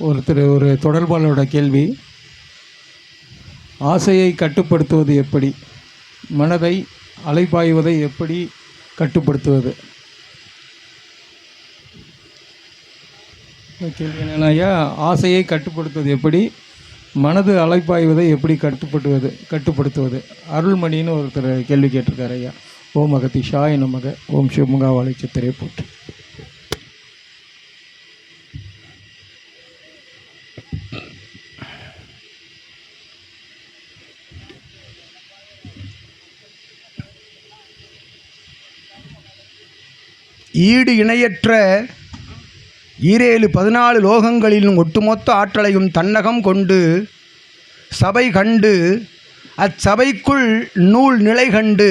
ஒருத்தர் ஒரு தொடர்பாளரோட கேள்வி. ஆசையை கட்டுப்படுத்துவது எப்படி? மனதை அலைப்பாய்வதை எப்படி கட்டுப்படுத்துவது? கேள்வி என்னன்னா ஐயா ஆசையை கட்டுப்படுத்துவது எப்படி? மனது அலைப்பாய்வதை எப்படி கட்டுப்படுத்துவது கட்டுப்படுத்துவது? அருள்மணின்னு ஒருத்தர் கேள்வி கேட்டிருக்காரு ஐயா. ஓம் அகதி ஷாய நமக. ஓம் சிவமுகா வாழை சித்திரை போட்டு ஈடு இணையற்ற ஈரேழு பதினாலு லோகங்களிலும் ஒட்டுமொத்த ஆற்றலையும் தன்னகம் கொண்டு சபை கண்டு அச்சபைக்குள் நூல் நிலை கண்டு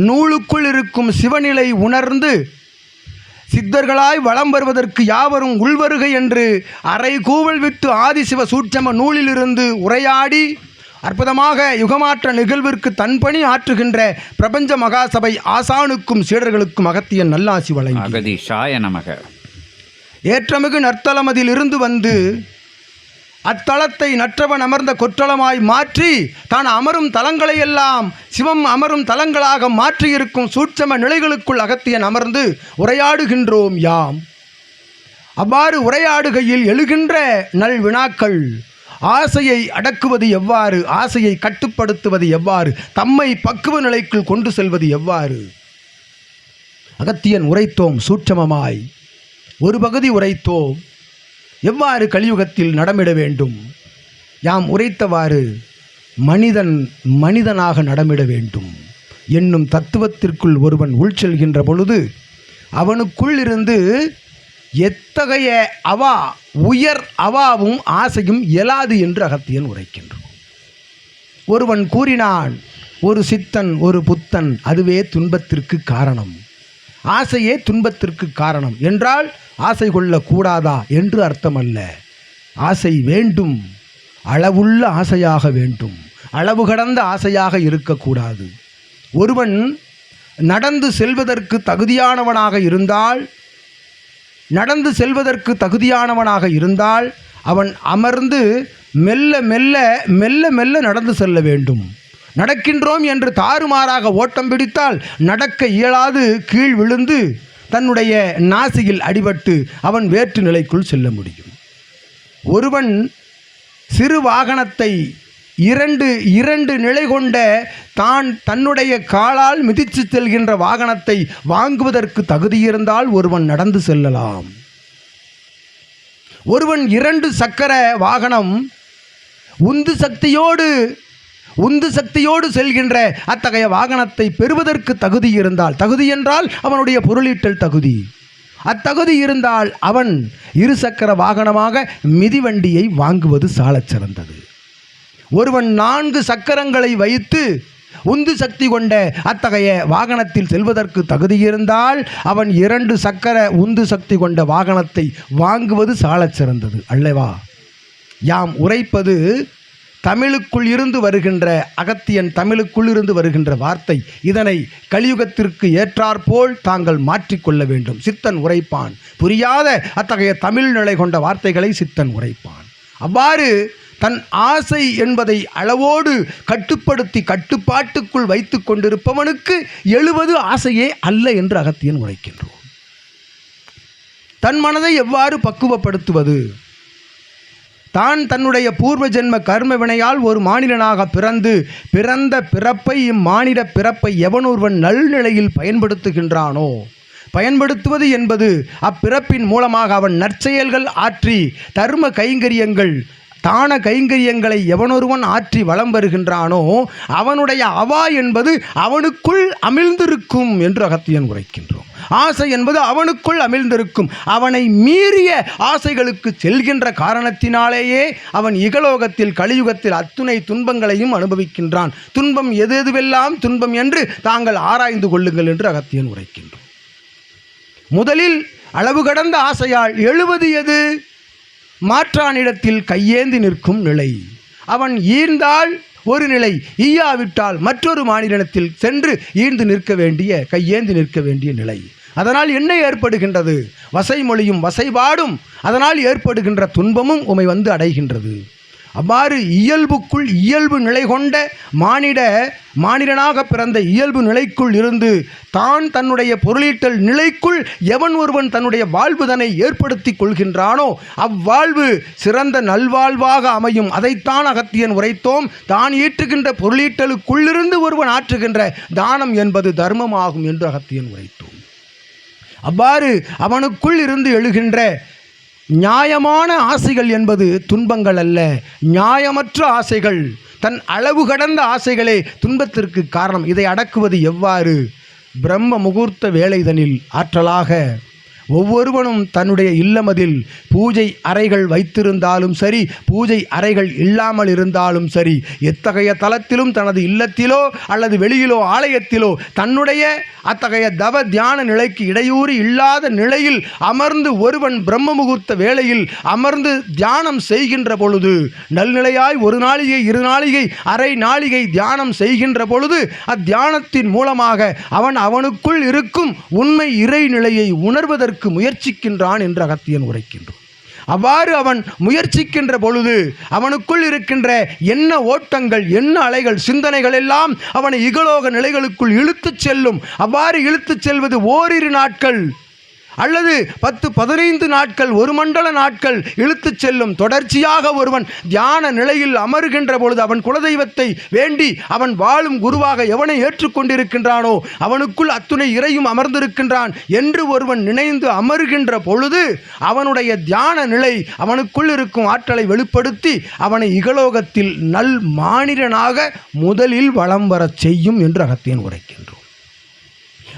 நூலுக்குள் இருக்கும் சிவநிலை உணர்ந்து சித்தர்களாய் வலம் வருவதற்கு யாவரும் உள்வருகை என்று அரை கூவல் விட்டு ஆதிசிவ சூட்சம நூலிலிருந்து உரையாடி அற்புதமாக யுகமாற்ற நிகழ்விற்கு தன்பணி ஆற்றுகின்ற பிரபஞ்ச மகாசபை ஆசானுக்கும் சீடர்களுக்கும் அகத்தியன் நல்லாசி வழங்கி. அகதீஷாய நமக. ஏற்றமிகு நற்தலமதிலிருந்து வந்து அத்தலத்தை நற்றவன் அமர்ந்த கொற்றளமாய் மாற்றி தான் அமரும் தலங்களையெல்லாம் சிவம் அமரும் தலங்களாக மாற்றியிருக்கும் சூட்சம நிலைகளுக்குள் அகத்தியன் அமர்ந்து உரையாடுகின்றோம் யாம். அவ்வாறு உரையாடுகையில் எழுகின்ற நல் வினாக்கள் ஆசையை அடக்குவது எவ்வாறு? ஆசையை கட்டுப்படுத்துவது எவ்வாறு? தம்மை பக்குவ நிலைக்குள் கொண்டு செல்வது எவ்வாறு? அகத்தியன் உரைத்தோம் சூட்சமமாய். ஒரு பகுதி உரைத்தோம். எவ்வாறு கலியுகத்தில் நடமிட வேண்டும்? யாம் உரைத்தவாறு மனிதன் மனிதனாக நடமிட வேண்டும். என்னும் தத்துவத்திற்குள் ஒருவன் உள்செல்கின்ற பொழுது அவனுக்குள் இருந்து எத்தகைய அவா உயர் அவாவும் ஆசையும் இயலாது என்று அகத்தியன் உரைக்கின்றோம் ஒருவன் கூறினான் ஒரு சித்தன் ஒரு புத்தன் அதுவே துன்பத்திற்கு காரணம். ஆசையே துன்பத்திற்கு காரணம். என்றால் ஆசை கொள்ளக்கூடாதா என்று அர்த்தமல்ல. ஆசை வேண்டும். அளவுள்ள ஆசையாக வேண்டும். அளவு கடந்த ஆசையாக இருக்கக்கூடாது. ஒருவன் நடந்து செல்வதற்கு தகுதியானவனாக இருந்தால் நடந்து செல்வதற்கு தகுதியானவனாக இருந்தால் அவன் அமர்ந்து மெல்ல மெல்ல மெல்ல மெல்ல நடந்து செல்ல வேண்டும். நடக்கின்றோம் என்று தாறுமாறாக ஓட்டம் பிடித்தால் நடக்க இயலாது கீழ் விழுந்து தன்னுடைய நாசியில் அடிபட்டு அவன் வேற்று நிலைக்குள் செல்ல முடியும். ஒருவன் சிறு வாகனத்தை இரண்டு இரண்டு நிலை கொண்ட தான் தன்னுடைய காலால் மிதித்து செல்கின்ற வாகனத்தை வாங்குவதற்கு தகுதியிருந்தால் ஒருவன் நடந்து செல்லலாம். ஒருவன் இரண்டு சக்கர வாகனம் உந்து சக்தியோடு உந்து சக்தியோடு செல்கின்ற அத்தகைய வாகனத்தை பெறுவதற்கு தகுதி இருந்தால் தகுதி என்றால் அவனுடைய பொருளீட்டல் தகுதி. அத்தகுதி இருந்தால் அவன் இருசக்கர வாகனமாக மிதிவண்டியை வாங்குவது சாலச் சிறந்தது. ஒருவன் நான்கு சக்கரங்களை வைத்து உந்து சக்தி கொண்ட அத்தகைய வாகனத்தில் செல்வதற்கு தகுதி இருந்தால் அவன் இரண்டு சக்கர உந்து சக்தி கொண்ட வாகனத்தை வாங்குவது சாலச் சிறந்தது. அல்லவா? யாம் உரைப்பது தமிழுக்குள் இருந்து வருகின்ற அகத்தியன் தமிழுக்குள் இருந்து வருகின்ற வார்த்தை. இதனை கலியுகத்திற்கு ஏற்றாற்போல் தாங்கள் மாற்றிக்கொள்ள வேண்டும். சித்தன் உரைப்பான். புரியாத அத்தகைய தமிழ் நிலை கொண்ட வார்த்தைகளை சித்தன் உரைப்பான். அவ்வாறு தன் ஆசை என்பதை அளவோடு கட்டுப்படுத்தி கட்டுப்பாட்டுக்குள் வைத்து கொண்டிருப்பவனுக்கு எழுவது ஆசையே அல்ல என்று அகத்தியன் உரைக்கின்றோம் தன் மனதை எவ்வாறு பக்குவப்படுத்துவது? தான் தன்னுடைய பூர்வ ஜென்ம கர்ம வினையால் ஒரு மாநிலனாக பிறந்து பிறந்த பிறப்பை இம்மானிட பிறப்பை எவனொருவன் நல்நிலையில் பயன்படுத்துகின்றானோ? பயன்படுத்துவது என்பது அப்பிறப்பின் மூலமாக அவன் நற்செயல்கள் ஆற்றி தர்ம கைங்கரியங்கள் தான கைங்கரியங்களை எவனொருவன் ஆற்றி வலம் வருகின்றானோ அவனுடைய அவா என்பது அவனுக்குள் அமிழ்ந்திருக்கும் என்று அகத்தியன் உரைக்கின்றோம். ஆசை என்பது அவனுக்குள் அமிழ்ந்திருக்கும். அவனை மீறிய ஆசைகளுக்கு செல்கின்ற காரணத்தினாலேயே அவன் இகலோகத்தில் கலியுகத்தில் அத்துணை துன்பங்களையும் அனுபவிக்கின்றான். துன்பம் எது எதுவெல்லாம் துன்பம் என்று தாங்கள் ஆராய்ந்து கொள்ளுங்கள் என்று அகத்தியன் உரைக்கின்றோம். முதலில் அளவு கடந்த ஆசையால் எழுவது எது? மாற்றானிடத்தில் கையேந்தி நிற்கும் நிலை. அவன் ஈர்ந்தால் ஒரு நிலை ஈயாவிட்டால் மற்றொரு மாநிலத்தில் சென்று ஈர்ந்து நிற்க வேண்டிய கையேந்தி நிற்க வேண்டிய நிலை. அதனால் என்ன ஏற்படுகின்றது? வசைமொழியும் வசைபாடும் அதனால் ஏற்படுகின்ற துன்பமும் உமை வந்து அடைகின்றது. அவ்வாறு இயல்புக்குள் இயல்பு நிலை கொண்ட மானிட மானிடனாக பிறந்த இயல்பு நிலைக்குள் இருந்து தான் தன்னுடைய பொருளீட்டல் நிலைக்குள் எவன் ஒருவன் தன்னுடைய வாழ்வுதனை ஏற்படுத்தி கொள்கின்றானோ அவ்வாழ்வு சிறந்த நல்வாழ்வாக அமையும். அதைத்தான் அகத்தியன் உரைத்தோம். தான் ஈட்டுகின்ற பொருளீட்டலுக்குள்ளிருந்து ஒருவன் ஆற்றுகின்ற தானம் என்பது தர்மமாகும் என்று அகத்தியன் உரைத்தோம். அவ்வாறு அவனுக்குள் இருந்து எழுகின்ற நியாயமான ஆசைகள் என்பது துன்பங்கள் அல்ல. நியாயமற்ற ஆசைகள் தன் அளவு கடந்த ஆசைகளே துன்பத்திற்கு காரணம். இதை அடக்குவது எவ்வாறு? பிரம்ம முகூர்த்த வேலைதனில் ஆற்றலாக ஒவ்வொருவனும் தன்னுடைய இல்லமதில் பூஜை அறைகள் வைத்திருந்தாலும் சரி பூஜை அறைகள் இல்லாமல் இருந்தாலும் சரி எத்தகைய தளத்திலும் தனது இல்லத்திலோ அல்லது வெளியிலோ ஆலயத்திலோ தன்னுடைய அத்தகைய தவ தியான நிலைக்கு இடையூறு இல்லாத நிலையில் அமர்ந்து ஒருவன் பிரம்ம முகூர்த்த வேளையில் அமர்ந்து தியானம் செய்கின்ற பொழுது நல்நிலையாய் ஒரு நாளிகை இரு நாளிகை அரை நாளிகை தியானம் செய்கின்ற பொழுது அத்தியானத்தின் மூலமாக அவன் அவனுக்குள் இருக்கும் உண்மை இறைநிலையை உணர்வதற்கு முயற்சிக்கின்றான் என்று அகத்தியன் உரைக்கின்றோம் அவ்வாறு அவன் முயற்சிக்கின்ற பொழுது அவனுக்குள் இருக்கின்ற என்ன ஓட்டங்கள் என்ன அலைகள் சிந்தனைகள் எல்லாம் அவனை இகலோக நிலைகளுக்குள் இழுத்துச் செல்லும். அவ்வாறு இழுத்துச் செல்வது ஓரிரு நாட்கள். அல்லது பத்து பதினைந்து நாட்கள் ஒரு மண்டல நாட்கள் இழுத்துச் செல்லும் தொடர்ச்சியாக ஒருவன் தியான நிலையில் அமருகின்ற பொழுது அவன் குலதெய்வத்தை வேண்டி அவன் வாழும் குருவாக எவனை ஏற்றுக்கொண்டிருக்கின்றானோ அவனுக்குள் அத்துணை இறையும் அமர்ந்திருக்கின்றான் என்று ஒருவன் நினைந்து அமருகின்ற பொழுது அவனுடைய தியான நிலை அவனுக்குள் இருக்கும் ஆற்றலை வெளிப்படுத்தி அவனை இகலோகத்தில் நல் மானிடனாக முதலில் வலம் வரச் செய்யும் என்று அகத்தியன் உரைக்கின்றோம்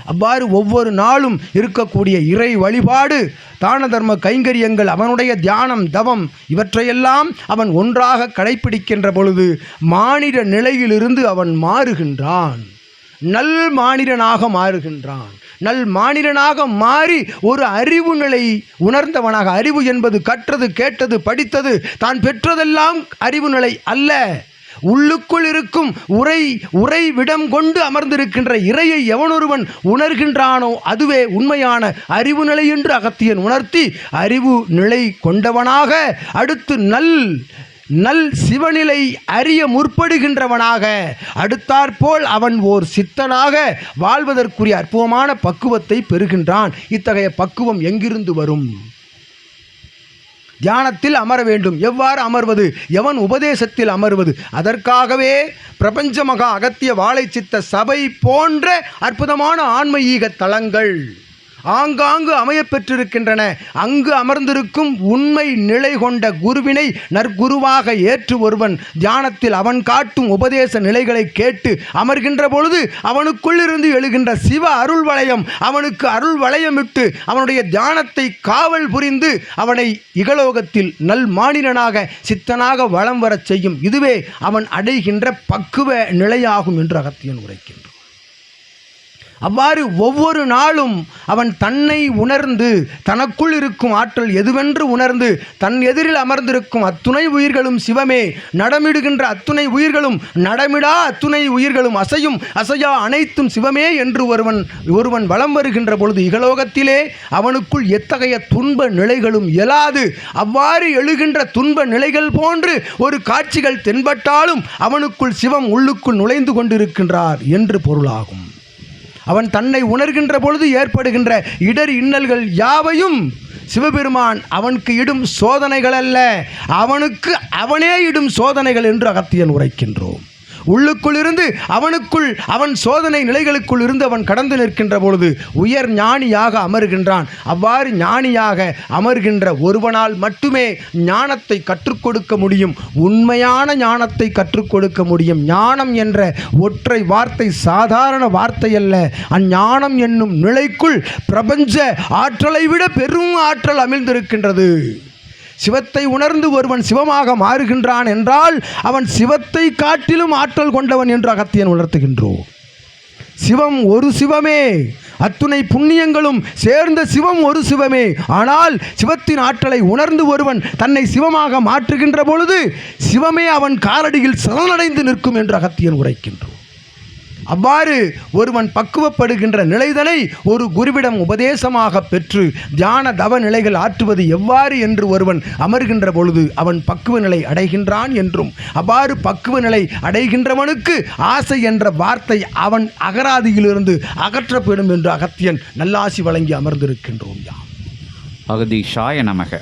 அவ்வாறு ஒவ்வொரு நாளும் இருக்கக்கூடிய இறை வழிபாடு தான தர்ம கைங்கரியங்கள் அவனுடைய தியானம் தவம் இவற்றையெல்லாம் அவன் ஒன்றாக கடைப்பிடிக்கின்ற பொழுது மானிட நிலையிலிருந்து அவன் மாறுகின்றான். நல் மானிடனாக மாறுகின்றான். நல் மானிடனாக மாறி ஒரு அறிவு நிலை உணர்ந்தவனாக அறிவு என்பது கற்றது கேட்டது படித்தது தான் பெற்றதெல்லாம் அறிவு நிலை அல்ல. உள்ளுக்குள் இருக்கும் உரை உறைவிடம் கொண்டு அமர்ந்திருக்கின்ற இறையை எவனொருவன் உணர்கின்றானோ அதுவே உண்மையான அறிவு நிலை என்று அகத்தியன் உணர்த்தி அறிவு நிலை கொண்டவனாக அடுத்து நல் நல் சிவநிலை அறிய முற்படுகின்றவனாக அடுத்தாற்போல் அவன் ஓர் சித்தனாக வாழ்வதற்குரிய அற்புதமான பக்குவத்தை பெறுகின்றான். இத்தகைய பக்குவம் எங்கிருந்து வரும்? தியானத்தில் அமர வேண்டும். எவ்வாறு அமர்வது? எவன் உபதேசத்தில் அமர்வது? அதற்காகவே பிரபஞ்ச மகா அகத்திய வாழை சித்த சபை போன்ற அற்புதமான ஆன்மீக தலங்கள் ஆங்காங்கு அமையப்பெற்றிருக்கின்றன. அங்கு அமர்ந்திருக்கும் உண்மை நிலை கொண்ட குருவினை நற்குருவாக ஏற்று ஒருவன். தியானத்தில் அவன் காட்டும் உபதேச நிலைகளை கேட்டு அமர்கின்ற பொழுது அவனுக்குள்ளிருந்து எழுகின்ற சிவ அருள் வளையம் அவனுக்கு அருள் வளையமிட்டு அவனுடைய தியானத்தை காவல் புரிந்து அவனை இகலோகத்தில் நல் மாநிலனாக சித்தனாக வலம் வரச் செய்யும். இதுவே அவன் அடைகின்ற பக்குவ நிலையாகும் என்று அகத்தியன் உரைக்கின்றான். அவ்வாறு ஒவ்வொரு நாளும் அவன் தன்னை உணர்ந்து தனக்குள் இருக்கும் ஆற்றல் எதுவென்று உணர்ந்து தன் எதிரில் அமர்ந்திருக்கும் அத்துணை உயிர்களும் சிவமே நடமிடுகின்ற அத்துணை உயிர்களும் நடமிடா அத்துணை உயிர்களும் அசையும் அசையா அனைத்தும் சிவமே என்று ஒருவன் ஒருவன் வலம் வருகின்ற பொழுது இகலோகத்திலே அவனுக்குள் எத்தகைய துன்ப நிலைகளும் இயலாது. அவ்வாறு எழுகின்ற துன்ப நிலைகள் போன்று ஒரு காட்சிகள் தென்பட்டாலும் அவனுக்குள் சிவம் உள்ளுக்குள் நுழைந்து கொண்டிருக்கின்றார் என்று பொருளாகும். அவன் தன்னை உணர்கின்ற பொழுது ஏற்படுகின்ற இடர் இன்னல்கள் யாவையும் சிவபெருமான் அவனுக்கு இடும் சோதனைகள் அல்ல. அவனுக்கு அவனே இடும் சோதனைகள் என்று அகத்தியன் உரைக்கின்றோம். உள்ளுக்குள் இருந்து அவனுக்குள் அவன் சோதனை நிலைகளுக்குள் இருந்து அவன் கடந்து நிற்கின்ற பொழுது உயர் ஞானியாக அமர்கின்றான். அவ்வாறு ஞானியாக அமர்கின்ற ஒருவனால் மட்டுமே ஞானத்தை கற்றுக் கொடுக்க முடியும். உண்மையான ஞானத்தை கற்றுக் கொடுக்க முடியும். ஞானம் என்ற ஒற்றை வார்த்தை சாதாரண வார்த்தை அல்ல. அஞ்ஞானம் என்னும் நிலைக்குள் பிரபஞ்ச ஆற்றலை விட பெரும் ஆற்றல் அமிழ்ந்திருக்கின்றது. சிவத்தை உணர்ந்து ஒருவன் சிவமாக மாறுகின்றான் என்றால் அவன் சிவத்தை காட்டிலும் ஆற்றல் கொண்டவன் என்று அகத்தியன் உணர்த்துகின்றோம். சிவம் ஒரு சிவமே அத்துணை புண்ணியங்களும் சேர்ந்த சிவம் ஒரு சிவமே. ஆனால் சிவத்தின் ஆற்றலை உணர்ந்து ஒருவன் தன்னை சிவமாக மாற்றுகின்ற பொழுது சிவமே அவன் காலடியில் சரணடைந்து நிற்கும் என்று அகத்தியன் உரைக்கின்றோம் அவ்வாறு ஒருவன் பக்குவப்படுகின்ற நிலைதனை ஒரு குருவிடம் உபதேசமாக பெற்று தியான தவ நிலைகள் ஆற்றுவது எவ்வாறு என்று ஒருவன் அமர்கின்ற பொழுது அவன் பக்குவ நிலை அடைகின்றான் என்றும் அவ்வாறு பக்குவ நிலை அடைகின்றவனுக்கு ஆசை என்ற வார்த்தை அவன் அகராதியிலிருந்து அகற்றப்படும் என்று அகத்தியன் நல்லாசி வழங்கி அமர்ந்திருக்கின்றோம் யாம். சாய நமக.